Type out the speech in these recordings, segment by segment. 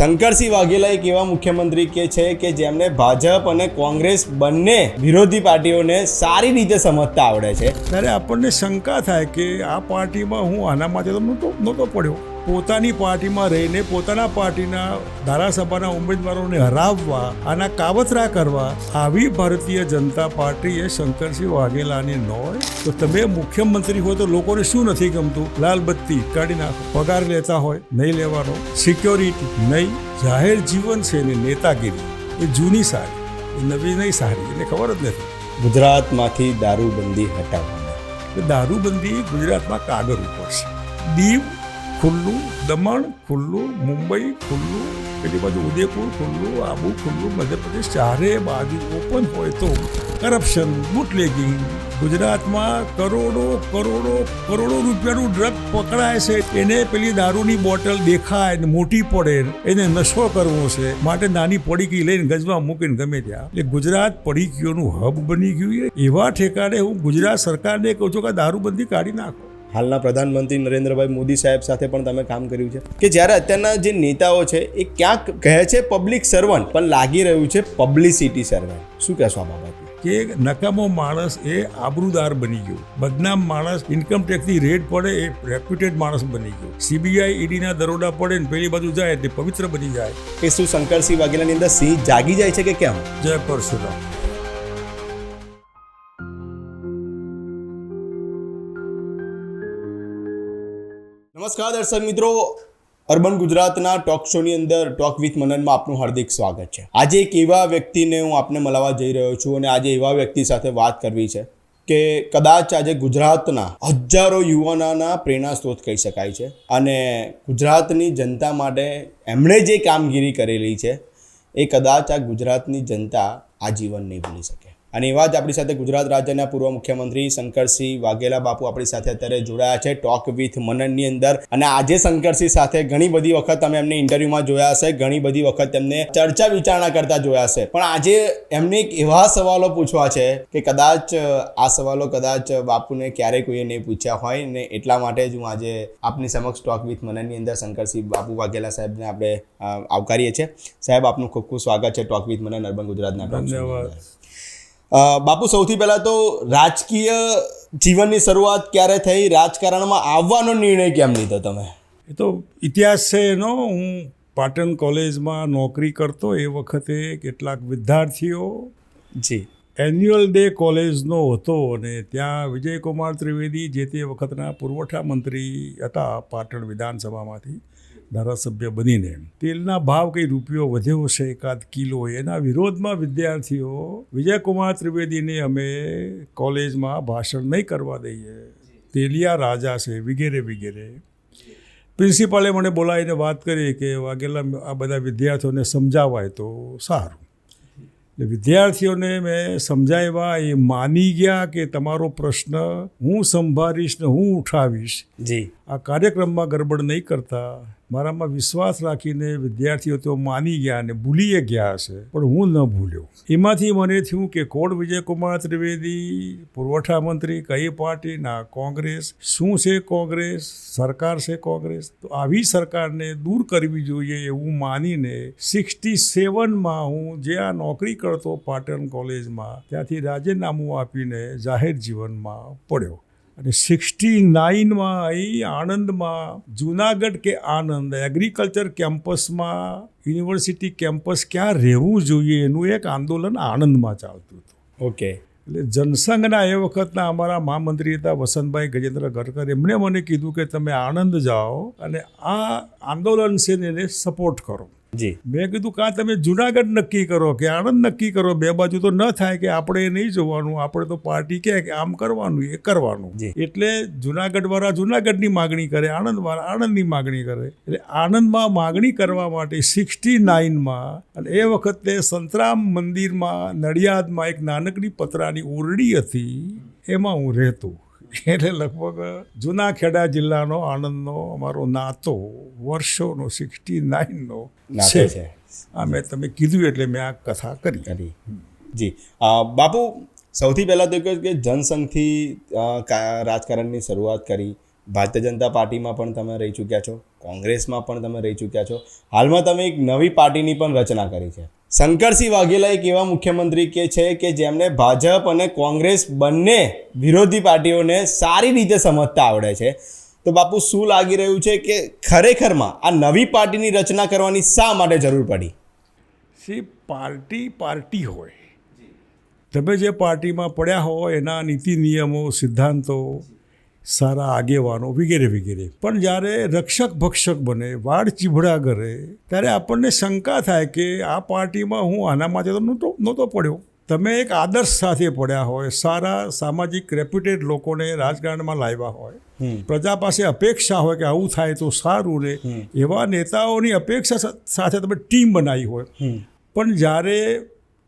શંકરસિંહ વાઘેલા એક એવા મુખ્યમંત્રી કે છે કે જેમને ભાજપ અને કોંગ્રેસ બંને વિરોધી પાર્ટીઓને સારી રીતે સમજતા આવડે છે. ત્યારે આપણને શંકા થાય કે આ પાર્ટીમાં હું આના માટે તો નહોતો પડ્યો. પોતાની પાર્ટીમાં રહીને પોતાના પાર્ટીના ધારાસભાના ઉમેદવારોને હરાવવા આના કાવતરા કરવા આવી ભારતીય જનતા પાર્ટીએ શંકરસિંહ વાઘેલાની નોય તો તમે મુખ્યમંત્રી હોય તો લોકોને શું નથી ગમતું? લાલ બત્તી કાઢી નાખો. પગાર લેતા હોય નહીં લેવાનો. સિક્યોરિટી નહીં. જાહેર જીવન છે ને નેતાગીરી. એ જૂની સારી એ નવી નહીં સારી એને ખબર જ નથી. ગુજરાતમાંથી દારૂબંધી હટાવવાની. દારૂબંધી ગુજરાતમાં કાગળ ઉપર છે. દીવ ખુલ્લું, દમણ ખુલ્લું, મુંબઈ ખુલ્લું, પેલી બાજુ ઉદયપુર ખુલ્લું, આબુ ખુલ્લું, મધ્યપ્રદેશ ચારે બાજુ ઓપન હોય તો કરપ્શન બુટલેગિંગ ગુજરાતમાં કરોડો કરોડો કરોડો રૂપિયાનું ડ્રગ પકડાય છે. એને પેલી દારૂની બોટલ દેખાય ને મોટી પડે એને નશો કરવો છે. માટે નાની પડીકી લઈને ગજમાં મૂકીને ગમે ત્યાં. એટલે ગુજરાત પડીકીઓનું હબ બની ગયું એવા ઠેકાણે હું ગુજરાત સરકારને કહું છું કે દારૂબંધી કાઢી નાખો. હાલના પ્રધાનમંત્રી નરેન્દ્રભાઈ મોદી સાહેબ સાથે પણ તમે કામ કર્યું છે. કે જ્યારે અત્યારના જે નેતાઓ છે એ ક્યાંક કહે છે પબ્લિક સર્વન્ટ પણ લાગી રહ્યું છે પબ્લિસિટી સર્વન્ટ શું કહેશો આ બાબતે કે નકામો માણસ એ આબરૂદાર બની ગયો. બદનામ માણસ ઇન્કમ ટેક્સની રેડ પડે એ રેપ્યુટેડ માણસ બની ગયો. સીબીઆઈ ઈડીના દરોડા પડે ને પેલી બાજુ જાય એટલે પવિત્ર બની જાય. કે શું શંકરસિંહ વાઘેલાની અંદર સિંહ જાગી જાય છે કે કેમ? જય પરશુરામ. નમસ્કાર, દર્શક મિત્રો. અર્બન ગુજરાતના ટોક શોની અંદર ટોક વિથ મનનમાં આપનું હાર્દિક સ્વાગત છે. આજે એક એવા વ્યક્તિને હું આપને મળવા જઈ રહ્યો છું અને આજે એવા વ્યક્તિ સાથે વાત કરવી છે કે કદાચ આજે ગુજરાતના હજારો યુવાનોના પ્રેરણા સ્ત્રોત કહી શકાય છે અને ગુજરાતની જનતા માટે એમણે જે કામગીરી કરેલી છે એ કદાચ આ ગુજરાતની જનતા આજીવન નહીં ભૂલી શકે. અને એવા જ આપણી સાથે ગુજરાત રાજ્યના પૂર્વ મુખ્યમંત્રી શંકરસિંહ વાઘેલા બાપુ આપણી સાથે અત્યારે જોડાયા છે. ટોક વિથ મનનની અંદર. અને આજે શંકરસિંહ સાથે ઘણી બધી વખત તમે એમને ઇન્ટરવ્યુમાં જોયા હશે. ઘણી બધી વખત એમને ચર્ચા વિચારણા કરતા જોયા હશે. પણ આજે એમને એક એવા સવાલો પૂછવા છે કે કદાચ આ સવાલો કદાચ બાપુને ક્યારેય કોઈએ નહીં પૂછ્યા હોય ને એટલા માટે જ હું આજે આપની સમક્ષ ટોક વિથ મનનની અંદર શંકરસિંહ બાપુ વાઘેલા સાહેબને આપણે આવકારીએ છીએ. સાહેબ આપનું ખૂબ ખૂબ સ્વાગત છે ટોક વિથ મનન અર્બન ગુજરાતના. ધન્યવાદ. બાપુ સૌથી પહેલાં તો રાજકીય જીવનની શરૂઆત ક્યારે થઈ? રાજકારણમાં આવવાનો નિર્ણય કેમ લીધો તમે? એ તો ઇતિહાસ છે એનો. હું પાટણ કોલેજમાં નોકરી કરતો એ વખતે કેટલાક વિદ્યાર્થીઓ જી. એન્યુઅલ ડે કોલેજનો હતો અને ત્યાં વિજયકુમાર ત્રિવેદી જે તે વખતના પુરવઠા મંત્રી હતા પાટણ વિધાનસભામાંથી ધારાસભ્ય બનીને. તેલના ભાવ કંઈ રૂપિયો વધ્યો છે? એકાદ કિલો. એના વિરોધમાં વિદ્યાર્થીઓ વિજયકુમાર ત્રિવેદીને અમે કોલેજમાં ભાષણ નહીં કરવા દઈએ. તેલિયા રાજા છે વગેરે વગેરે. પ્રિન્સિપાલે મને બોલાવીને વાત કરી કે વાઘેલા આ બધા વિદ્યાર્થીઓને સમજાવાય તો સારું. એટલે વિદ્યાર્થીઓને મેં સમજાવ્યા એ માની ગયા કે તમારો પ્રશ્ન હું સંભાળીશ ને હું ઉઠાવીશ. જી. આ કાર્યક્રમમાં ગડબડ નહીં કરતા. મારામાં વિશ્વાસ રાખીને વિદ્યાર્થીઓ તો માની ગયા અને ભૂલીએ ગયા હશે, પણ હું ન ભૂલ્યો. એમાંથી મને થયું કે કોડ વિજયકુમાર ત્રિવેદી, પુરવઠા મંત્રી, કઈ પાર્ટીના કોંગ્રેસ, શું છે કોંગ્રેસ, સરકાર છે કોંગ્રેસ? તો આવી સરકારને દૂર કરવી જોઈએ એવું માનીને સિક્સટી સેવનમાં હું જે આ નોકરી કરતો પાટણ કોલેજમાં, ત્યાંથી રાજીનામું આપીને જાહેર જીવનમાં પડ્યો. અને સિક્સટી નાઇનમાં અહીં આણંદમાં જુનાગઢ કે આનંદ એગ્રીકલ્ચર કેમ્પસમાં યુનિવર્સિટી કેમ્પસ ક્યાં રહેવું જોઈએ એનું એક આંદોલન આણંદમાં ચાલતું હતું. ઓકે. એટલે જનસંઘના એ વખતના અમારા મહામંત્રી હતા વસંતભાઈ ગજેન્દ્ર ગડકર. એમણે મને કીધું કે તમે આણંદ જાઓ અને આ આંદોલન છે ને એને સપોર્ટ કરો. જી. મેં કીધું કાં તમે જુનાગઢ નક્કી કરો કે આણંદ નક્કી કરો? બે બાજુ તો ન થાય કે આપણે નહીં જોવાનું આપણે તો પાર્ટી કહે કે આમ કરવાનું એ કરવાનું. એટલે જુનાગઢ વાળા જુનાગઢની માગણી કરે આણંદ વાળા આણંદની માગણી કરે. એટલે આણંદમાં માગણી કરવા માટે સિક્સટી નાઇનમાં અને એ વખતે સંતરામ મંદિરમાં નડિયાદમાં એક નાનકડી પતરાની ઓરડી હતી એમાં હું રહેતો. એટલે લગભગ જૂના ખેડા જિલ્લાનો આણંદનો અમારો નાતો વર્ષોનો સિક્સટી નાઇનનો નાતે છે. આ મેં તમે કીધું એટલે મેં આ કથા કરી. કરી. જી. બાપુ સૌથી પહેલાં તો કે જનસંઘથી રાજકારણની શરૂઆત કરી. ભારતીય જનતા પાર્ટીમાં પણ તમે રહી ચૂક્યા છો, કોંગ્રેસમાં પણ તમે રહી ચૂક્યા છો. હાલમાં તમે એક નવી પાર્ટીની પણ રચના કરી છે. શંકરસિંહ વાઘેલા એક એવા મુખ્યમંત્રી કે છે કે જેમને ભાજપ અને કોંગ્રેસ બંને વિરોધી પાર્ટીઓને સારી રીતે સમજતા આવડે છે. તો બાપુ, શું લાગી રહ્યું છે કે ખરેખરમાં આ નવી પાર્ટીની રચના કરવાની શા માટે જરૂર પડી? સી, પાર્ટી પાર્ટી હોય. તમે જે પાર્ટીમાં પડ્યા હો, એના નીતિ નિયમો, સિદ્ધાંતો સારા આગેવાનો વગેરે વગેરે. પણ જ્યારે રક્ષક ભક્ષક બને વાડ ચીભડા કરે ત્યારે આપણને શંકા થાય કે આ પાર્ટીમાં હું આના માટે તો નહોતો નહોતો પડ્યો. તમે એક આદર્શ સાથે પડ્યા હોય સારા સામાજિક રેપ્યુટેડ લોકોને રાજકારણમાં લાવ્યા હોય. પ્રજા પાસે અપેક્ષા હોય કે આવું થાય તો સારું રહે. એવા નેતાઓની અપેક્ષા સાથે તમે ટીમ બનાવી હોય. પણ જ્યારે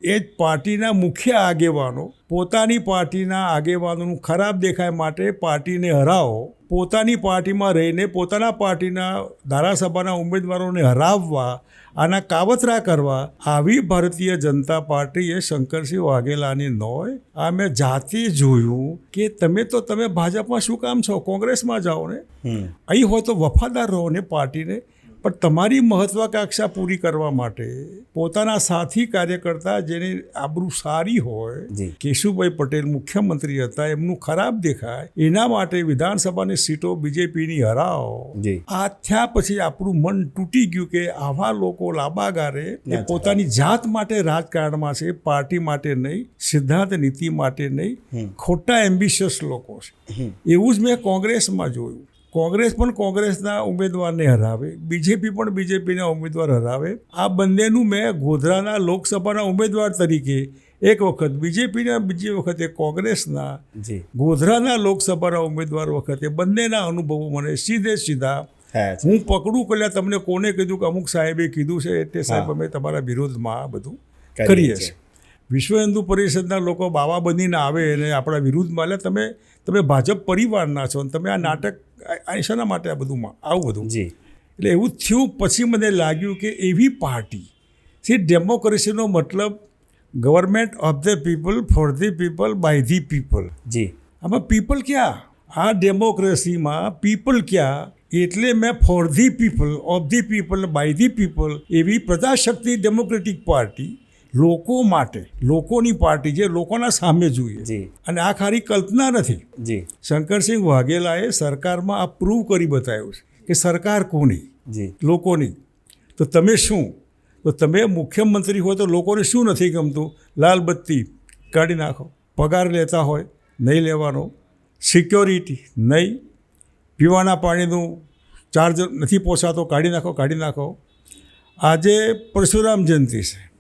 એ જ પાર્ટીના મુખ્ય આગેવાનો પોતાની પાર્ટીના આગેવાનોનું ખરાબ દેખાય માટે પાર્ટીને હરાવો પોતાની પાર્ટીમાં રહીને પોતાના પાર્ટીના ધારાસભાના ઉમેદવારોને હરાવવા આના કાવતરા કરવા આવી ભારતીય જનતા પાર્ટીએ શંકરસિંહ વાઘેલાની નોય આ મેં જાતે જોયું કે તમે તો તમે ભાજપમાં શું કામ છો? કોંગ્રેસમાં જાઓ ને? અહીં હોય તો વફાદાર રહો ને પાર્ટીને. પણ તમારી મહત્વાકાંક્ષા પૂરી કરવા માટે પોતાના સાથી કાર્યકર્તા જેની આબરૂ સારી હોય કેશુભાઈ પટેલ મુખ્યમંત્રી હતા એમનું ખરાબ દેખાય એના માટે વિધાનસભાની સીટો બીજેપીની હરાવો. આ થયા પછી આપણું મન તૂટી ગયું કે આવા લોકો લાંબા ગારે એ પોતાની જાત માટે રાજકારણમાં છે પાર્ટી માટે નહીં સિદ્ધાંત નીતિ માટે નહીં ખોટા એમ્બિશિયસ લોકો છે. એવું જ મેં કોંગ્રેસમાં જોયું. કોંગ્રેસ પણ કોંગ્રેસના ઉમેદવારને હરાવે બીજેપી પણ બીજેપીના ઉમેદવાર હરાવે. આ બંનેનું મેં ગોધરાના લોકસભાના ઉમેદવાર તરીકે એક વખત બીજેપીના બીજી વખતે કોંગ્રેસના ગોધરાના લોકસભાના ઉમેદવાર વખતે બંનેના અનુભવો મને સીધે સીધા હું પકડું કે તમને કોને કીધું કે અમુક સાહેબે કીધું છે એટલે સાહેબ અમે તમારા વિરોધમાં આ બધું કરીએ. છીએ. વિશ્વ હિન્દુ પરિષદના લોકો બાવા બનીને આવે અને આપણા વિરુદ્ધમાં એટલે તમે તમે ભાજપ પરિવારના છો અને તમે આ નાટક આ- શાના માટે આ બધુંમાં આવું બધું. જી. એટલે એવું થયું પછી મને લાગ્યું કે એવી પાર્ટી. જે ડેમોક્રેસીનો મતલબ government of the people for the people by the people જી. આમાં પીપલ ક્યાં? આ ડેમોક્રેસીમાં પીપલ ક્યાં? એટલે મેં for the people of the people by the people એવી પ્રજાશક્તિ ડેમોક્રેટિક પાર્ટી લોકો માટે લોકોની પાર્ટી જે લોકોના સામે જોઈએ. અને આ ખાલી કલ્પના નથી. જી. શંકરસિંહ વાઘેલાએ સરકારમાં આ પ્રૂવ કરી બતાવ્યું છે કે સરકાર કોની? જી. લોકોની. તો તમે શું? તો તમે મુખ્યમંત્રી હોય તો લોકોને શું નથી ગમતું? લાલ બત્તી કાઢી નાખો. પગાર લેતા હોય નહીં લેવાનો. સિક્યોરિટી નહીં. પીવાના પાણીનું ચાર્જ નથી પોસાતો કાઢી નાખો કાઢી નાખો. આજે પરશુરામ જયંતિ છે.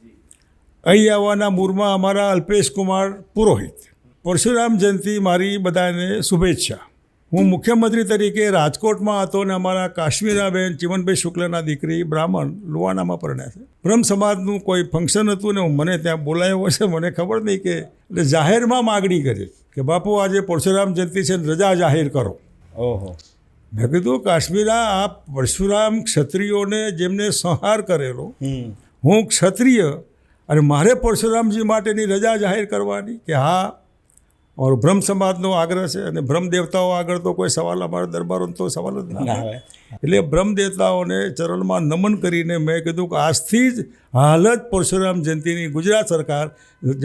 અહીં આવવાના મૂળમાં અમારા અલ્પેશ કુમાર પુરોહિત. પરશુરામ જયંતિ મારી બધાને શુભેચ્છા. હું મુખ્યમંત્રી તરીકે રાજકોટમાં હતો અને અમારા કાશ્મીરાબેન ચિમનભાઈ શુક્લના દીકરી બ્રાહ્મણ લુવાણામાં પરણ્યા છે. બ્રહ્મ સમાજનું કોઈ ફંક્શન હતું ને મને ત્યાં બોલાયો હશે મને ખબર નહીં કે એટલે જાહેરમાં માગણી કરી કે બાપુ આજે પરશુરામ જયંતિ છે ને રજા જાહેર કરો. ઓહો. મેં કીધું કાશ્મીરા આ પરશુરામ ક્ષત્રિયોને જેમને સંહાર કરેલો હું ક્ષત્રિય અને મારે પરશુરામજી માટેની રજા જાહેર કરવાની કે હા અમારો બ્રહ્મ સમાજનો આગ્રહ છે અને બ્રહ્મ દેવતાઓ આગળ તો કોઈ સવાલ અમારા દરબારોનો તો સવાલ જ ના. હોય. એટલે બ્રહ્મ દેવતાઓને ચરણમાં નમન કરીને મેં કીધું કે આજથી જ હાલ જ પરશુરામ જયંતિની ગુજરાત સરકાર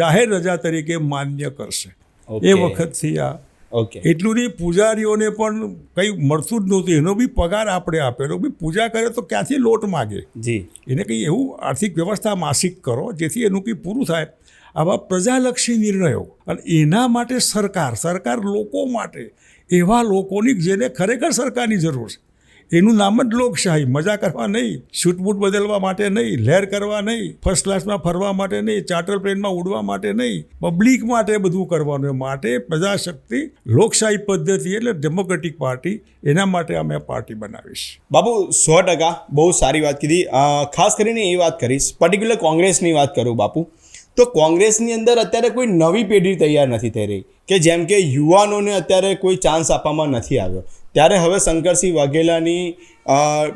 જાહેર રજા તરીકે માન્ય કરશે. એ વખતથી આ ઓકે એટલું નહીં પૂજારીઓને પણ કંઈ મળતું જ નહોતું. એનો બી પગાર આપણે આપેલો. બી પૂજા કરે તો ક્યાંથી લોટ માગે? જી. એને કંઈ એવું આર્થિક વ્યવસ્થા માસિક કરો જેથી એનું કંઈ પૂરું થાય. આવા પ્રજાલક્ષી નિર્ણયો અને એના માટે સરકાર સરકાર લોકો માટે એવા લોકોની જેને ખરેખર સરકારની જરૂર છે. એનું નામ જ લોકશાહી. મજા કરવા નહીં છૂટમૂટ બદલવા માટે નહીં, લહેર કરવા નહીં ફર્સ્ટ ક્લાસમાં ફરવા માટે નહીં ચાર્ટર પ્લેનમાં ઉડવા માટે નહીં પબ્લિક માટે બધું કરવાનું. માટે પ્રજાશક્તિ લોકશાહી પદ્ધતિ એટલે ડેમોક્રેટિક પાર્ટી એના માટે અમે પાર્ટી બનાવીશ. બાબુ, સો ટકા બહુ સારી વાત કીધી. ખાસ કરીને એ વાત કરીશ. પર્ટિક્યુલર કોંગ્રેસની વાત કરું બાપુ. તો કોંગ્રેસની અંદર અત્યારે કોઈ નવી પેઢી તૈયાર નથી થઈ રહી, કે જેમ કે યુવાનોને અત્યારે કોઈ ચાન્સ આપવામાં નથી આવ્યો. ત્યારે હવે શંકરસિંહ વાઘેલાની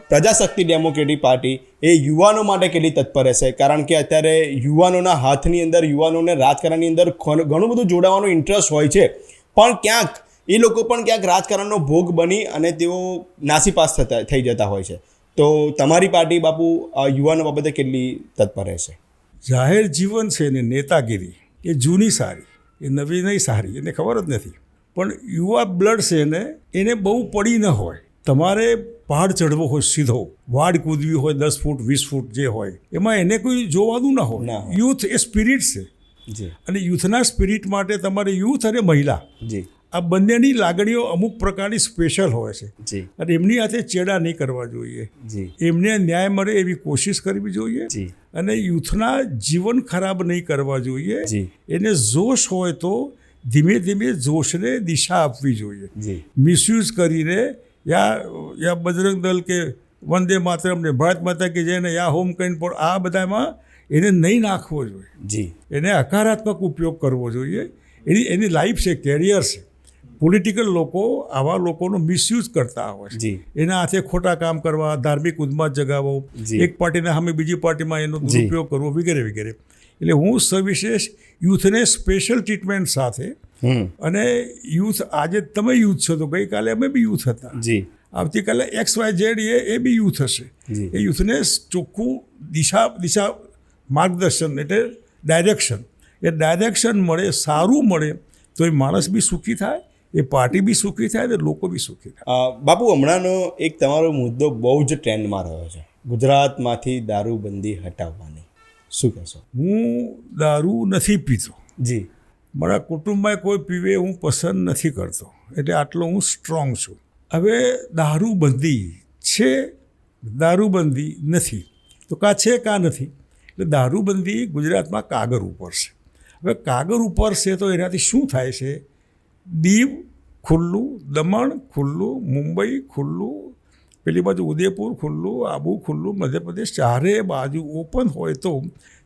પ્રજાશક્તિ ડેમોક્રેટિક પાર્ટી એ યુવાનો માટે કેટલી તત્પર રહેશે? કારણ કે અત્યારે યુવાનોના હાથની અંદર, યુવાનોને રાજકારણની અંદર ઘણું બધું જોડાવાનો ઇન્ટરેસ્ટ હોય છે. પણ ક્યાંક, એ લોકો પણ ક્યાંક રાજકારણનો ભોગ બની અને તેઓ નાસીપાસ થતા, થઈ જતા હોય છે. તો તમારી પાર્ટી બાપુ યુવાનો બાબતે કેટલી તત્પર રહેશે? જાહેર જીવન છે ને નેતાગીરી એ જૂની સારી એ નવી નહીં સારી એને ખબર જ નથી. પણ યુવા બ્લડ છે ને એને બહુ પડી ન હોય. તમારે પહાડ ચડવો હોય સીધો વાડ કૂદવી હોય દસ ફૂટ વીસ ફૂટ જે હોય એમાં એને કોઈ જોવાનું ના હોય. યુથ એ સ્પિરિટ છે. જી. અને યુથના સ્પિરિટ માટે તમારે યુથ અને મહિલા જી. આ બંનેની લાગણીઓ અમુક પ્રકારની સ્પેશિયલ હોય છે. અને એમની હાથે ચેડા નહીં કરવા જોઈએ. જી. એમને ન્યાય મળે એવી કોશિશ કરવી જોઈએ. જી. અને યુથના જીવન ખરાબ નહીં કરવા જોઈએ. જી. એને જોશ હોય તો ધીમે ધીમે જોશને દિશા આપવી જોઈએ. જી. મિસયુઝ કરીને યા યા બજરંગ દળ કે વંદે માતરમ ને ભારત માતા કે જઈને યા હોમ કહીને પણ આ બધામાં એને નહીં નાખવો જોઈએ. જી. એને હકારાત્મક ઉપયોગ કરવો જોઈએ. એની એની લાઈફ છે કેરિયર છે. પોલિટિકલ લોકો આવા લોકોનો મિસયુઝ કરતા હોય છે. એના હાથે ખોટા કામ કરવા ધાર્મિક ઉન્માદ જગાવો એક પાર્ટીના સામે બીજી પાર્ટીમાં એનો દુરુપયોગ કરવો વગેરે વગેરે. એટલે હું સવિશેષ યુથને સ્પેશિયલ ટ્રીટમેન્ટ સાથે અને યુથ આજે તમે યુથ છો તો ગઈકાલે અમે બી યુથ હતા. જી. આવતીકાલે એક્સ વાય ઝેડ એ એ બી યુથ હશે. એ યુથને ચોખ્ખું દિશા દિશા માર્ગદર્શન એટલે ડાયરેક્શન એ ડાયરેક્શન મળે સારું મળે તો એ માણસ બી સુખી થાય એ પાર્ટી બી સુખી થાય ને લોકો બી સુખી થાય. બાપુ હમણાંનો એક તમારો મુદ્દો બહુ જ ટ્રેન્ડમાં રહ્યો છે. ગુજરાતમાંથી દારૂબંધી હટાવવાની. શું કહેશો? હું દારૂ નથી પીતો. જી. મારા કુટુંબમાં કોઈ પીવે હું પસંદ નથી કરતો. એટલે આટલો હું સ્ટ્રોંગ છું. હવે દારૂબંધી છે દારૂબંધી નથી. તો કાં છે કાં નથી? એટલે દારૂબંધી ગુજરાતમાં કાગળ ઉપર છે. હવે કાગળ ઉપર છે તો એનાથી શું થાય છે? દીવ ખુલ્લું દમણ ખુલ્લું મુંબઈ ખુલ્લું પેલી બાજુ ઉદયપુર ખુલ્લું આબુ ખુલ્લું મધ્યપ્રદેશ ચારે બાજુ ઓપન હોય તો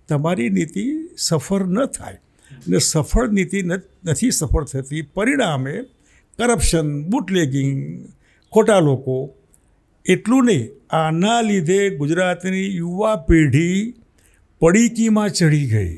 તમારી નીતિ સફળ ન થાય. અને સફળ નીતિ નથી સફળ થતી પરિણામે કરપ્શન બુટલેગિંગ ખોટા લોકો એટલું નહીં આના લીધે ગુજરાતની યુવા પેઢી પડીકીમાં ચડી ગઈ.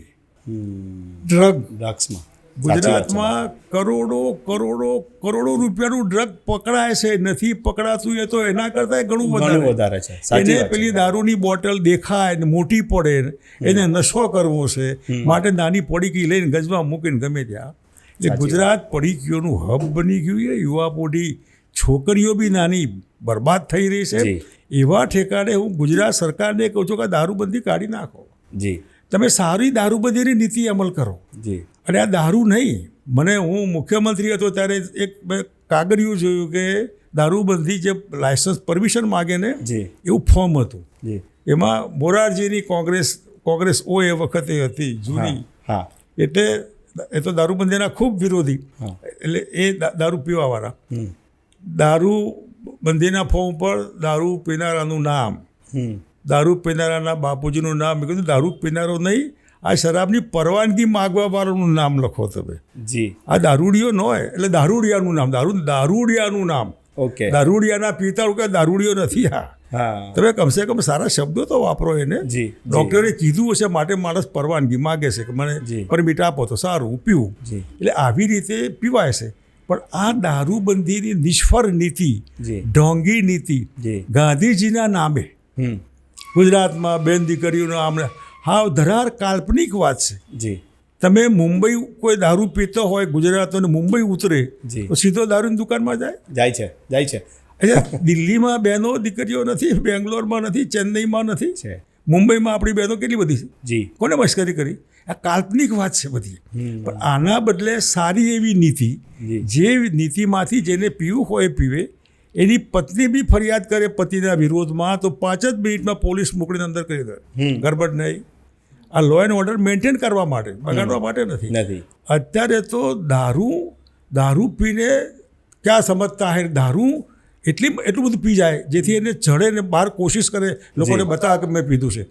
ડ્રગ ડ્રગ્સમાં ગુજરાતમાં કરોડો કરોડો કરોડો રૂપિયાનું ડ્રગ પકડાય છે નથી પકડાતું એ તો એના કરતાં ઘણું વધારે. વધારે છે. એને પેલી દારૂની બોટલ દેખાય ને મોટી પડે એને નશો કરવો છે માટે નાની પડીકી લઈને ગજમાં મૂકીને ગમે ત્યાં. એટલે ગુજરાત પડીકીઓનું હબ બની ગયું છે યુવા પોઢી છોકરીઓ બી નાની બરબાદ થઈ રહી છે. એવા ઠેકાણે હું ગુજરાત સરકારને કહું છું કે દારૂબંધી કાઢી નાખો. જી. તમે સારી દારૂબંધીની નીતિ અમલ કરો. જી. અને આ દારૂ નહીં. મને હું મુખ્યમંત્રી હતો ત્યારે એક મેં કાગળિયું જોયું કે દારૂબંધી જે લાયસન્સ પરમિશન માગે ને જી. એવું ફોર્મ હતું. જી. એમાં મોરારજીની કોંગ્રેસ કોંગ્રેસ ઓ એ વખતે હતી જૂની. હા. એટલે એ તો દારૂબંધીના ખૂબ વિરોધી. એટલે એ દારૂ પીવાવાળા. દારૂ બંધીના ફોર્મ પર દારૂ પીનારાનું નામ. દારૂ પીનારાના બાપુજીનું નામ. મેં કીધું દારૂ પીનારો નહીં આ શરાબની પરવાનગી માગવા વાળાનું નામ લખો તમે. જી. આ દારૂડિયો ન હોય એટલે દારૂડિયાનું નામ દારૂ દારૂડિયાનું નામ. ઓકે. દારૂડિયાના પિતા કે દારૂડિયો નથી આ હા. તમે કમસે કમ સારા શબ્દો તો વાપરો એને. જી, જી. કીધું હશે માટે માણસ પરવાનગી માગે છે કે મને. પરમિટ આપો તો સારું પીવું. એટલે આવી રીતે પીવાય છે. પણ આ દારૂબંધીની નિષ્ફળ નીતિ ઢોંગી નીતિ. ગાંધીજીના નામે ગુજરાતમાં બેન દીકરીઓના આમ હાવ ધરાર કાલ્પનિક વાત છે. જી. તમે મુંબઈ કોઈ દારૂ પીતો હોય ગુજરાતનો મુંબઈ ઉતરે જી. તો સીધો દારૂની દુકાનમાં જાય? જાય છે જાય છે. એટલે દિલ્હીમાં બહેનો દીકરીઓ નથી બેંગ્લોરમાં નથી ચેન્નઈમાં નથી? છે. મુંબઈમાં આપણી બહેનો કેટલી બધી છે? જી. કોને મશ્કરી કરી? આ કાલ્પનિક વાત છે બધી. પણ આના બદલે સારી એવી નીતિ જે. નીતિમાંથી જેને પીવું હોય એ પીવે એની પત્ની બી ફરિયાદ કરે પતિના વિરોધમાં તો પાંચ જ મિનિટમાં પોલીસ મોકલીને અંદર કરી દે. ગરબડ નહીં. આ લો એન્ડ ઓર્ડર મેન્ટેન કરવા માટે બગાડવા માટે નથી. નથી. અત્યારે તો દારૂ દારૂ પીને ક્યાં સમજતા હે? દારૂ એટલી એટલું બધું પી જાય જેથી એને ચડે ને બહાર કોશિશ કરે લોકોને બતાવે કે મેં પીધું છે.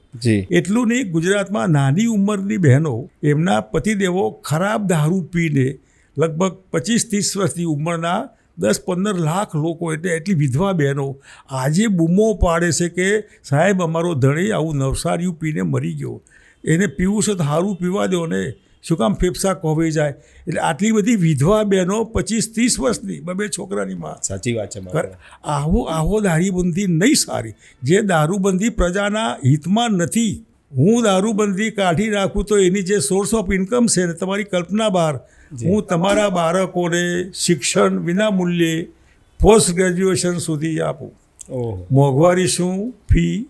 એટલું નહીં ગુજરાતમાં નાની ઉંમરની બહેનો એમના પતિદેવો ખરાબ દારૂ પીને લગભગ પચીસ ત્રીસ વર્ષની ઉંમરના દસ પંદર લાખ લોકો એટલે એટલી વિધવા બહેનો આજે બૂમો પાડે છે કે સાહેબ અમારો ધણી આવું નવસારીયું પીને મરી ગયો. એને પીવું છે તો સારું પીવા દો ને. શું કામ ફેફસા કોવાઈ જાય? એટલે આટલી બધી વિધવા બહેનો પચીસ ત્રીસ વર્ષની બબે છોકરાની માં. સાચી વાત છે. આવો આવો દારૂબંધી નહીં સારી. જે દારૂબંધી પ્રજાના હિતમાં નથી હું દારૂબંધી કાઢી રાખું તો એની જે સોર્સ ઓફ ઇન્કમ છે ને તમારી કલ્પના બહાર હું તમારા બાળકોને શિક્ષણ વિના મૂલ્યે પોસ્ટ ગ્રેજ્યુએશન સુધી આપું. મોંઘવારી શું? ફી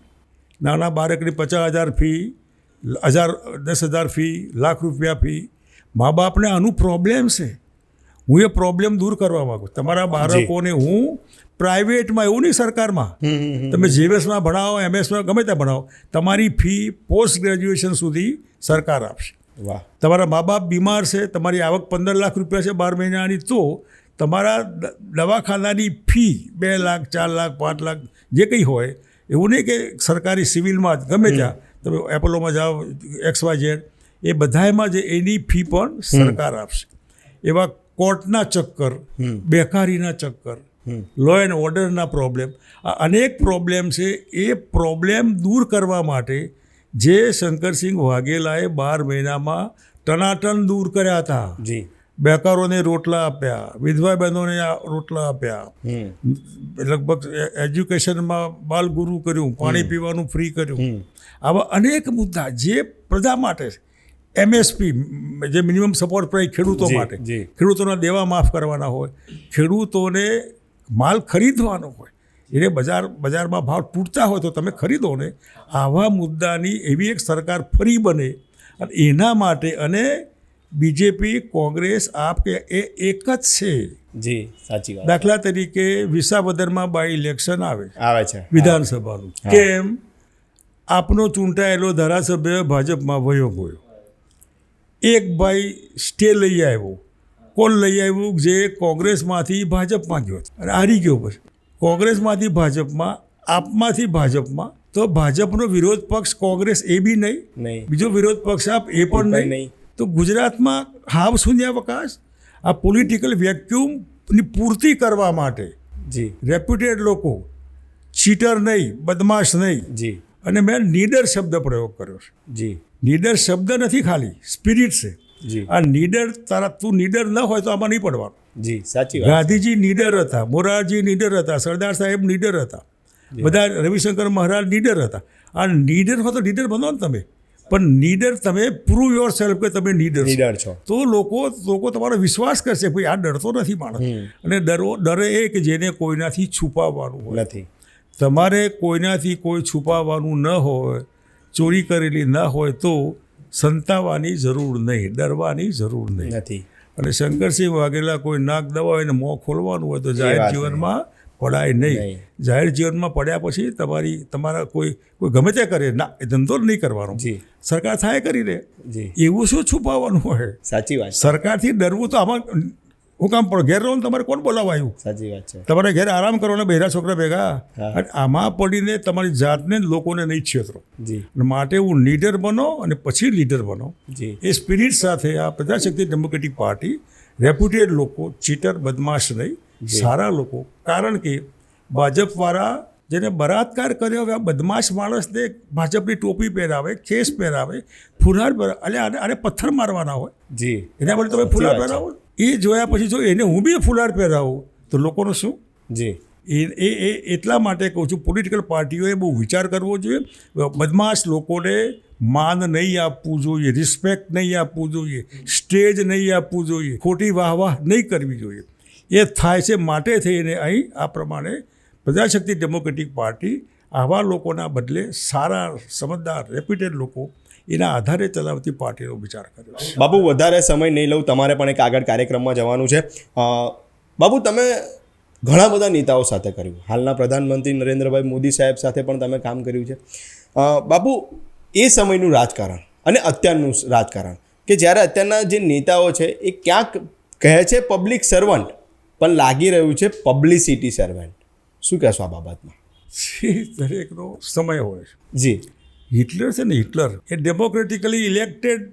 નાના બાળકની પચાસ હજાર ફી હજાર દસ હજાર ફી લાખ રૂપિયા ફી મા બાપને આનું પ્રોબ્લેમ છે. હું એ પ્રોબ્લેમ દૂર કરવા માગું તમારા બાળકોને હું પ્રાઇવેટમાં એવું નહીં સરકારમાં. તમે જીએસમાં ભણાવો એમએસમાં ગમે ત્યાં ભણાવો તમારી ફી પોસ્ટ ગ્રેજ્યુએશન સુધી સરકાર આપશે. વાહ. તમારા મા બાપ બીમાર છે તમારી આવક પંદર લાખ રૂપિયા છે બાર મહિનાની તો તમારા દવાખાનાની ફી બે લાખ ચાર લાખ પાંચ લાખ જે કંઈ હોય એવું નહીં કે સરકારી સિવિલમાં જ ગમે ત્યાં. તમે એપોલોમાં જાઓ એક્સ વાય ઝેડ એ બધામાં જે એની ફી પણ સરકાર આપશે. એવા કોર્ટના ચક્કર બેકારીના ચક્કર લો એન્ડ ઓર્ડરના પ્રોબ્લેમ આ અનેક પ્રોબ્લેમ છે. એ પ્રોબ્લેમ દૂર કરવા માટે જે શંકરસિંહ વાઘેલાએ બાર મહિનામાં ટનાટન દૂર કર્યા હતા. જી. બેકારોને રોટલા આપ્યા વિધવા બહેનોને રોટલા આપ્યા. લગભગ એજ્યુકેશનમાં બાલગુરુ કર્યું પાણી પીવાનું ફ્રી કર્યું. આવા અનેક મુદ્દા જે પ્રજા માટે એમએસપી જે મિનિમમ સપોર્ટ પ્રાઇસ ખેડૂતો માટે. ખેડૂતોના દેવા માફ કરવાના હોય ખેડૂતોને માલ ખરીદવાનો હોય એને બજાર બજારમાં ભાવ તૂટતા હોય તો તમે ખરીદો ને. આવા મુદ્દાની એવી એક સરકાર ફરી બને અને એના માટે અને બીજેપી કોંગ્રેસ આપ કે એ એક જ છે જી સાચી વાત દાખલા તરીકે વિસાવદરમાં બાય ઇલેક્શન આવે આવે છે વિધાનસભાનું કેમ આપનો ચૂંટાયેલો ધારાસભ્ય ભાજપમાં વયો ગયો એક ભાઈ સ્ટે લઈ આવ્યો કોણ લઈ આવ્યું જે કોંગ્રેસમાંથી ભાજપમાં ગયો અને હારી ગયો પછી કોંગ્રેસમાંથી ભાજપમાં આપમાંથી ભાજપમાં તો ભાજપનો વિરોધ પક્ષ કોંગ્રેસ એ બી નહીં બીજો વિરોધ પક્ષ આપ એ પણ પણ નહીં નહીં. તો ગુજરાતમાં હાવ શૂન્યાવકાશ આ પોલિટિકલ વેક્યુમની પૂર્તિ કરવા માટે જી. રેપ્યુટેડ લોકો ચીટર નહીં બદમાશ નહીં જી. અને મેં નીડર શબ્દ પ્રયોગ કર્યો છે. જી. નીડર શબ્દ નથી ખાલી સ્પિરિટ છે. જી. આ નીડર તારા તું નીડર ન હોય તો આમાં નહીં પડવાનું. જી સાચી ગાંધીજી નીડર હતા મોરારજી નીડર હતા સરદાર સાહેબ નીડર હતા. બધા રવિશંકર મહારાજ નીડર હતા. આ નીડર હોય તો નીડર બનો ને તમે. પણ નીડર તમે પ્રૂવ યોર સેલ્ફ કે તમે નીડર નીડર છો. તો લોકો લોકો તમારો વિશ્વાસ કરશે ભાઈ આ ડરતો નથી માણસ. અને ડરો ડરે એ કે જેને કોઈનાથી છુપાવવાનું હોય. નથી. તમારે કોઈનાથી કોઈ છુપાવવાનું ન હોય ચોરી કરેલી ન હોય તો સંતાવાની જરૂર નહીં ડરવાની જરૂર નહીં. નથી. અને શંકરસિંહ વાઘેલા કોઈ નાક દબાવે ને મોં ખોલવાનું હોય તો જાહેર જીવનમાં પડાય નહીં. જાહેર જીવનમાં પડ્યા પછી તમારી તમારા કોઈ કોઈ ગમે તે કરે ના એ ધંધો નહીં કરવાનો. સરકાર થાય કરી દે. એવું શું છુપાવવાનું હોય? સાચી વાત સરકારથી ડરવું તો આમાં હું કામ પણ ઘેર રહો તમારે કોણ બોલાવાયું? સાચી વાત છે. તમારે ઘેર આરામ કરો ને બહેરા છોકરા ભેગા. અને આમાં પડીને તમારી જાતને લોકોને નહીં છેતરો. જી. અને માટે હું લીડર બનો અને પછી લીડર બનો. જી. એ સ્પિરિટ સાથે આ પ્રજાશક્તિ ડેમોક્રેટિક પાર્ટી રેપ્યુટેડ લોકો ચીટર બદમાશ નહીં સારા લોકો. કારણ કે ભાજપવાળા જેને બળાત્કાર કર્યો હવે આ બદમાશ માણસને ભાજપની ટોપી પહેરાવે ખેસ પહેરાવે ફુલાર પહેરાવે એટલે આને આને પથ્થર મારવાના હોય. જી. એના માટે તમે ફુલાર પહેરાવો. એ જોયા પછી જો એને હું બી ફુલાર પહેરાવું તો લોકોનું શું? જી. એ એ એ એટલા માટે કહું છું પોલિટિકલ પાર્ટીઓએ બહુ વિચાર કરવો જોઈએ. બદમાશ લોકોને માન નહીં આપવું જોઈએ રિસ્પેક્ટ નહીં આપવું જોઈએ સ્ટેજ નહીં આપવું જોઈએ ખોટી વાહવાહ નહીં કરવી જોઈએ. એ થાય છે માટે થઈને અહીં આ પ્રમાણે પ્રજાશક્તિ ડેમોક્રેટિક પાર્ટી આવા લોકોના બદલે સારા, સમજદાર, રેપ્યુટેડ લોકો એના આધારે ચલાવતી પાર્ટીનો વિચાર કર્યો બાબુ, વધારે સમય નહીં લઉં. તમારે પણ એક આગળ કાર્યક્રમમાં જવાનું છે. બાબુ, તમે ઘણા બધા નેતાઓ સાથે કર્યું. હાલના પ્રધાનમંત્રી નરેન્દ્રભાઈ મોદી સાહેબ સાથે પણ તમે કામ કર્યું છે. બાબુ, એ સમયનું રાજકારણ અને અત્યારનું રાજકારણ કે જ્યારે અત્યારના જે નેતાઓ છે, એ ક્યાંક કહે છે પબ્લિક સર્વન્ટ પણ લાગી રહ્યું છે પબ્લિસિટી સર્વેન્ટ શું કહેશો આ બાબતમાં? દરેકનો સમય હોય છે. જી. હિટલર છે ને હિટલર એ ડેમોક્રેટિકલી ઇલેક્ટેડ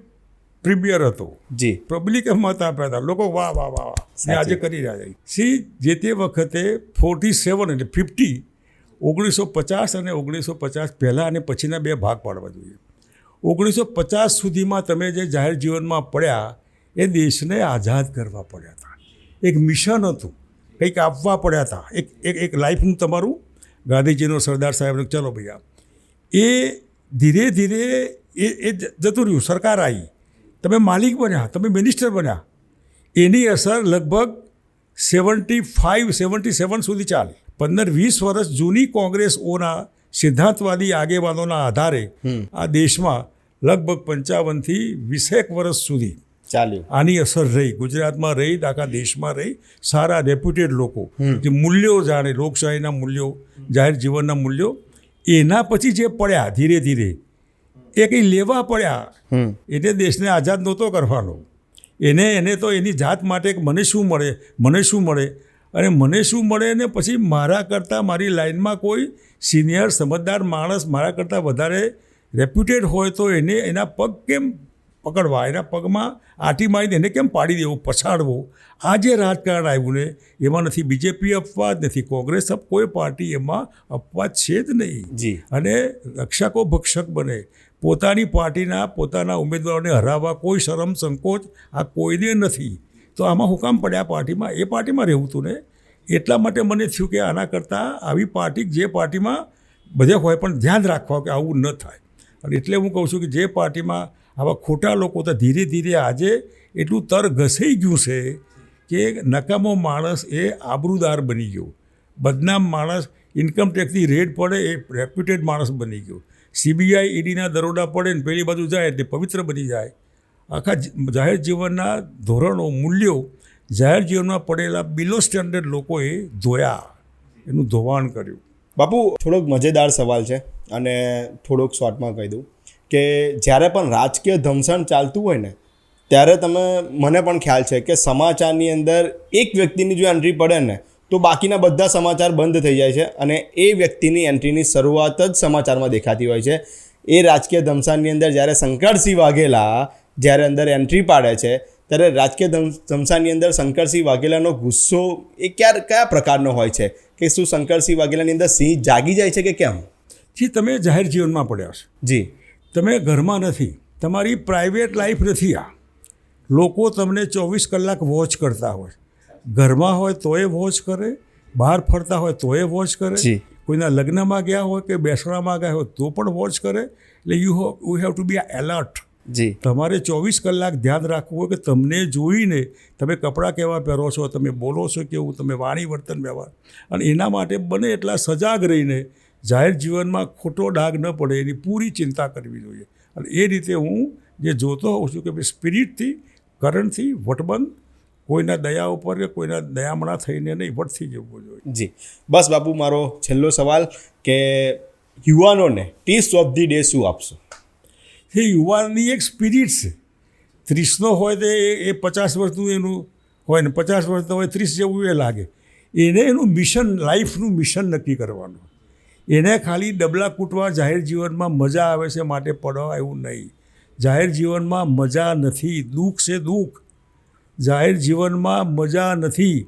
પ્રીમિયર હતો. જી. પબ્લિકે મત આપ્યા હતા. લોકો વાહ વાહ વાહ વાહ. આજે કરી રહ્યા છે. સી જે તે વખતે ફોર્ટી સેવન એટલે ફિફ્ટી ઓગણીસો પચાસ અને ઓગણીસો પચાસ પહેલાં અને પછીના બે ભાગ પાડવા જોઈએ. ઓગણીસો પચાસ સુધીમાં તમે જે જાહેર જીવનમાં પડ્યા એ દેશને આઝાદ કરવા પડ્યા હતા. એક મિશન હતું. કંઈક આપવા પડ્યા હતા. એક એક એક લાઈફનું તમારું ગાંધીજીનો સરદાર સાહેબનો ચલો ભૈયા એ ધીરે ધીરે એ એ જતું રહ્યું. સરકાર આવી. તમે માલિક બન્યા તમે મિનિસ્ટર બન્યા. એની અસર લગભગ સેવન્ટી ફાઇવ સેવન્ટી સેવન સુધી ચાલી. પંદર વીસ વર્ષ જૂની કોંગ્રેસઓના સિદ્ધાંતવાદી આગેવાનોના આધારે આ દેશમાં લગભગ પંચાવનથી વીસેક વર્ષ સુધી ચાલ્યું. આની અસર રહી. ગુજરાતમાં રહી આખા દેશમાં રહી. સારા રેપ્યુટેડ લોકો. જે મૂલ્યો જાણે લોકશાહીના મૂલ્યો જાહેર જીવનના મૂલ્યો એના પછી જે પડ્યા ધીરે ધીરે એ કંઈ લેવા પડ્યા એને દેશને આઝાદ નહોતો કરવાનો. એને એને તો એની જાત માટે મને શું મળે મને શું મળે? અને મને શું મળે ને પછી મારા કરતાં મારી લાઈનમાં કોઈ સિનિયર સમજદાર માણસ મારા કરતાં વધારે રેપ્યુટેડ હોય તો એને એના પગ કેમ પકડવા એના પગમાં આટી મારીને એને કેમ પાડી દેવું પછાડવો? આ જે રાજકારણ આવ્યું ને એમાં નથી બીજેપી અપવાદ નથી કોંગ્રેસ અપ કોઈ પાર્ટી એમાં અપવાદ છે જ નહીં. જી. અને રક્ષકો ભક્ષક બને. પોતાની પાર્ટીના પોતાના ઉમેદવારોને હરાવવા કોઈ શરમ સંકોચ આ કોઈને નથી. તો આમાં હુકામ પડ્યા પાર્ટીમાં એ પાર્ટીમાં રહેવું હતું ને? એટલા માટે મને થયું કે આના કરતાં આવી પાર્ટી જે પાર્ટીમાં બધે હોય પણ ધ્યાન રાખવા કે આવું ન થાય. અને એટલે હું કહું છું કે જે પાર્ટીમાં આવા ખોટા લોકો તો ધીરે ધીરે આજે એટલું તર ઘસાઈ ગયું છે કે નકામો માણસ એ આબરૂદાર બની ગયો. બદનામ માણસ ઇન્કમટેક્સની રેડ પડે એ રેપ્યુટેડ માણસ બની ગયો. સીબીઆઈ ઈડીના દરોડા પડે ને પેલી બાજુ જાય એટલે પવિત્ર બની જાય. આખા જાહેર જીવનના ધોરણો, મૂલ્યો જાહેર જીવનમાં પડેલા બિલો સ્ટેન્ડર્ડ લોકોએ ધોયા, એનું ધોવાણ કર્યું. બાપુ, થોડોક મજેદાર સવાલ છે અને થોડોક શોર્ટમાં કહી દઉં કે જ્યારે પણ રાજકીય ધમસણ ચાલતું હોય ને, ત્યારે તમે, મને પણ ખ્યાલ છે કે સમાચારની અંદર એક વ્યક્તિની જો એન્ટ્રી પડે ને, તો બાકીના બધા સમાચાર બંધ થઈ જાય છે અને એ વ્યક્તિની એન્ટ્રીની શરૂઆત જ સમાચારમાં દેખાતી હોય છે. એ રાજકીય ધમસાનની અંદર જ્યારે શંકરસિંહ વાઘેલા જ્યારે અંદર એન્ટ્રી પાડે છે ત્યારે રાજકીય ધમસાની અંદર શંકરસિંહ વાઘેલાનો ગુસ્સો એ ક્યારે કયા પ્રકારનો હોય છે? કે શું શંકરસિંહ વાઘેલાની અંદર સિંહ જાગી જાય છે કે કેમ? જે તમે જાહેર જીવનમાં પડ્યા છો. જી. તમે ઘરમાં નથી. તમારી પ્રાઇવેટ લાઈફ નથી આ. લોકો તમને ચોવીસ કલાક વોચ કરતા હોય ઘરમાં હોય તોય વોચ કરે બહાર ફરતા હોય તોય વોચ કરે. કોઈના લગ્નમાં ગયા હોય કે બેસણામાં ગયા હોય તો પણ વોચ કરે. એટલે you you have to be alert જી. તમારે ચોવીસ કલાક ધ્યાન રાખવું હોય કે તમને જોઈને તમે કપડાં કેવા પહેરો છો તમે બોલો છો કેવું તમે વાણી વર્તન વ્યવહાર. અને એના માટે બને એટલા સજાગ રહીને જાહેર જીવનમાં ખોટો ડાઘ ન પડે એની પૂરી ચિંતા કરવી જોઈએ. અને એ રીતે હું જે જોતો હોઉં છું કે ભાઈ સ્પિરિટથી કરંટથી વટબંધ કોઈના દયા ઉપર કે કોઈના દયામણા થઈને નહીં વટથી જવું જોઈએ. જી. બસ બાપુ મારો છેલ્લો સવાલ કે યુવાનોને ટીસ ઓફ ધી ડે શું આપશો? એ યુવાનની એક સ્પિરિટ છે. ત્રીસનો હોય તો એ પચાસ વર્ષનું એનું હોય ને પચાસ વર્ષનું હોય ત્રીસ જેવું એ લાગે. એને એનું મિશન લાઈફનું મિશન નક્કી કરવાનું. એને ખાલી ડબલા કૂટવા જાહેર જીવનમાં મજા આવે છે માટે પડવા એવું નહીં. જાહેર જીવનમાં મજા નથી, દુઃખ છે દુઃખ. જાહેર જીવનમાં મજા નથી.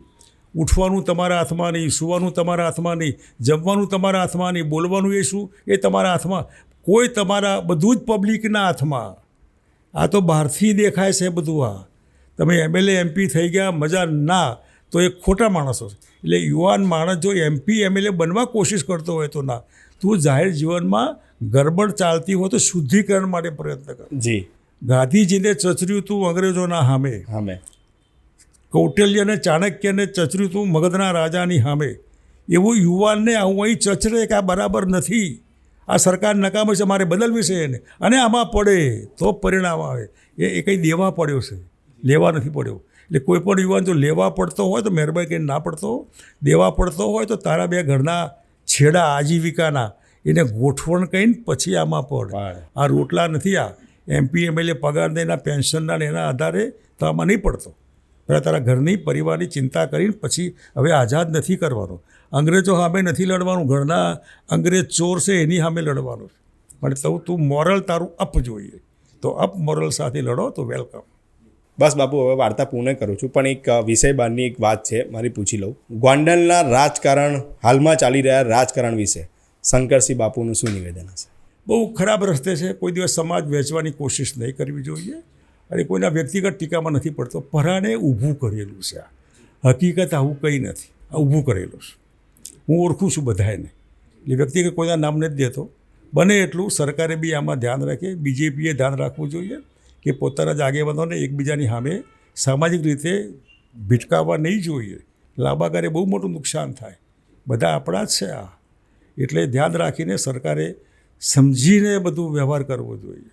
ઉઠવાનું તમારા હાથમાં નહીં, સુવાનું તમારા હાથમાં નહીં, જમવાનું તમારા હાથમાં નહીં, બોલવાનું એ શું? એ તમારા હાથમાં કોઈ તમારા બધું જ પબ્લિકના હાથમાં. આ તો બહારથી દેખાય છે બધું આ. તમે એમએલએ એમપી થઈ ગયા મજા ના. તો એ ખોટા માણસો એટલે યુવાન માણસ જો એમપી એમએલએ બનવા કોશિશ કરતો હોય તો ના. તું જાહેર જીવનમાં ગરબડ ચાલતી હોય તો શુદ્ધિકરણ માટે પ્રયત્ન કર. જી. ગાંધીજીને ચચર્યું તું અંગ્રેજોના સામે સામે કૌટિલ્યને ચાણક્યને ચચર્યું તું મગધના રાજાની સામે એવું યુવાનને આવું અહીં ચચરે કે આ બરાબર નથી. આ સરકાર નકામ છે મારે બદલવી છે એને. અને આમાં પડે તો પરિણામ આવે. એ એ કંઈ દેવા પડ્યો છે. લેવા નથી પડ્યો. એટલે કોઈ પણ યુવાન જો લેવા પડતો હોય તો મહેરબાની કરીને ના પડતો. દેવા પડતો હોય તો તારા બે ઘરના છેડા આજીવિકાના એને ગોઠવણ કહીને પછી આમાં પડ. આ રોટલા નથી આ. એમપી એમએલએ પગાર ને એના પેન્શનના ને એના આધારે તો આમાં નહીં પડતો. પહેલાં તારા ઘરની પરિવારની ચિંતા કરીને પછી હવે આઝાદ નથી કરવાનો. અંગ્રેજો સામે નથી લડવાનું ઘરના અંગ્રેજ ચોર છે એની સામે લડવાનું છે. પણ તો તું મોરલ તારું અપ જોઈએ. તો અપ મોરલ સાથે લડો તો વેલકમ. બસ બાપુ હવે વાર્તા પૂર્ણ કરું છું પણ એક વિષય બહારની એક વાત છે મારી પૂછી લઉં. ગોંડલના રાજકારણ હાલમાં ચાલી રહ્યા રાજકારણ વિશે. શંકરસિંહ બાપુનું શું નિવેદન હશે? બહુ ખરાબ રસ્તે છે કોઈ દિવસ સમાજ વેચવાની કોશિશ નહીં કરવી જોઈએ અને કોઈના વ્યક્તિગત ટીકામાં નથી પડતો. પરાણે ઊભું કરેલું છે આ. હકીકત આવું કંઈ નથી આ ઊભું કરેલું છે. હું ઓળખું છું બધાને એટલે વ્યક્તિગત કોઈના નામ નથી દેતો. બને એટલું સરકારે બી આમાં ધ્યાન રાખે, બીજેપીએ ધ્યાન રાખવું જોઈએ કે પોતાના જ આગેવાનોને એકબીજાની સામે સામાજિક રીતે ભીટકાવવા નહીં જોઈએ. લાંબાગારે બહુ મોટું નુકસાન થાય. બધા આપણા જ છે આ. એટલે ધ્યાન રાખીને સરકારે સમજીને બધું વ્યવહાર કરવો જોઈએ.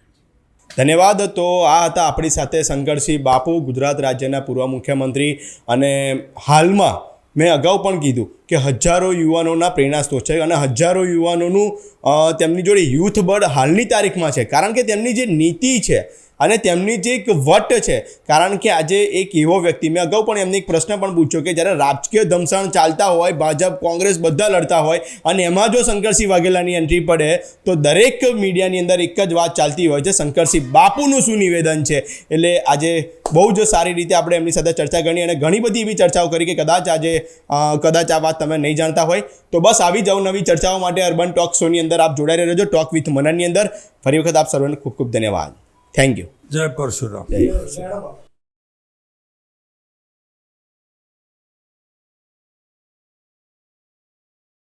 ધન્યવાદ. તો આ હતા આપણી સાથે શંકરસિંહ બાપુ, ગુજરાત રાજ્યના પૂર્વ મુખ્યમંત્રી અને હાલમાં મેં અગાઉ પણ કીધું કે હજારો યુવાનોના પ્રેરણાસ્ત્રોત છે અને હજારો યુવાનોનું તેમની જોડે યુથ બળ હાલની તારીખમાં છે. કારણ કે તેમની જે નીતિ છે અને તેમની જે એક વટ છે, કારણ કે આજે એક એવો વ્યક્તિ, મેં અગાઉ પણ એમને એક પ્રશ્ન પણ પૂછ્યો કે જ્યારે રાજકીય ધમસાણ ચાલતા હોય, ભાજપ, કોંગ્રેસ બધા લડતા હોય અને એમાં જો શંકરસિંહ વાઘેલાની એન્ટ્રી પડે, તો દરેક મીડિયાની અંદર એક જ વાત ચાલતી હોય છે, શંકરસિંહ બાપુનું શું નિવેદન છે? એટલે આજે બહુ જ સારી રીતે આપણે એમની સાથે ચર્ચા કરી અને ઘણી બધી એવી ચર્ચાઓ કરી કે કદાચ આજે કદાચ આ વાત તમે નહીં જાણતા હોય. તો બસ આવી જાઓ નવી ચર્ચાઓ માટે અર્બન ટોક શોની અંદર આપ જોડાઈ રહેજો ટોક વિથ મનનની અંદર. ફરી વખત આપ સર્વેને ખૂબ ખૂબ ધન્યવાદ. થેન્ક યુ જય પરશુરામ જય